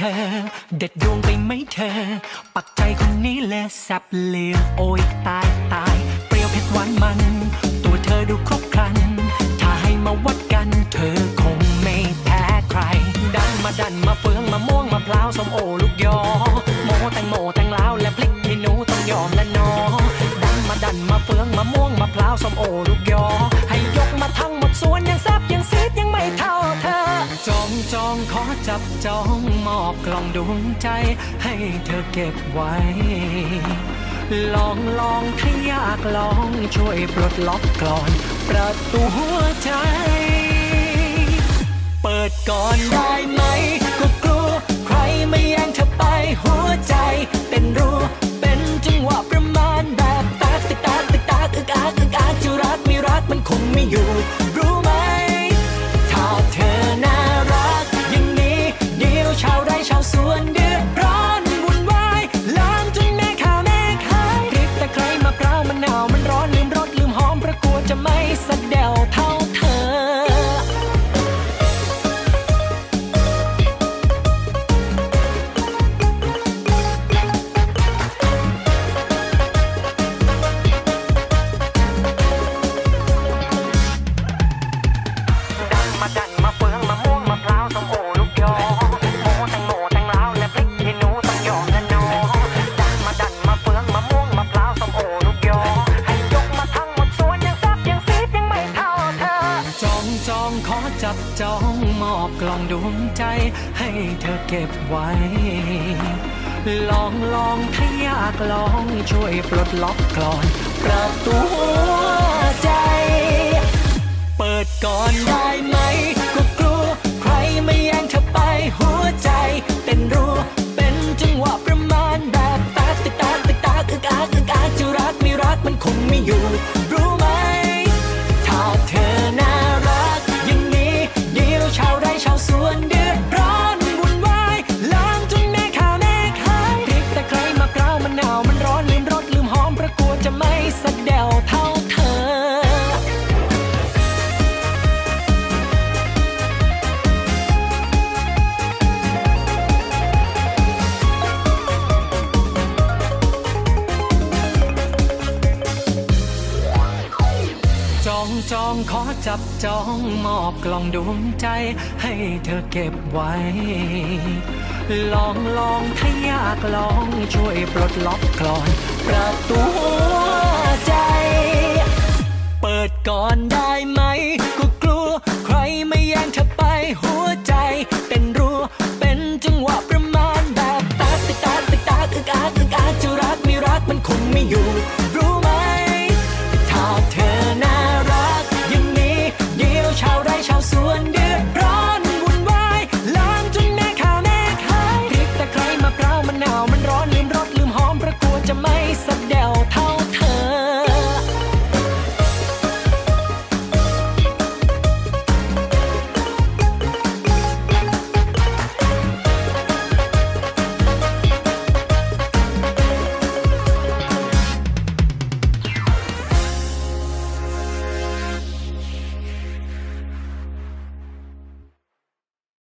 เด็ดดวงไปไหมเธอ ปักใจคนนี้เลยแซบเลือโอ้ยตายตาย เปรี้ยวเผ็ดหวานมัน ตัวเธอดูครบครัน ถ้าให้มาวัดกัน เธอคงไม่แพ้ใคร ดันมาดันมาเฟืองมาม่วงมาพร้าวส้มโอลูกยอ โมแตงโมแตงลาวและพริกขี้หนูต้องยอมและนอ ดันมาดันมาเฟืองมาม่วงมาพร้าวส้มโอลูกยอ ให้ยกมาทั้งหมดสวนยังแซบยัง จับจองมอบกล่องดวงใจให้เธอเก็บไว้ ลองลองถ้ายากลองช่วยปลดล็อกกลอนประตูหัวใจ เปิดก่อนได้ไหม ก็กลัวใครไม่แย่งเธอไปหัวใจเป็นรูเป็นจังหวะประมาณแบบตากติกตากติกตากอึกอักอึกอักจะรักไม่รักมันคงไม่อยู่ จ้องมอบกล่องดวงใจให้เธอเก็บไว้ ลองลองถ้าอยากลองช่วยปลดล็อกกลอนประตู จองขอจับจองมอบกล่องดวงใจให้เธอเก็บไว้ ลองลองถ้ายากลองช่วยปลดล็อกกลอน ประตูหัวใจ เปิดก่อนได้ Đèo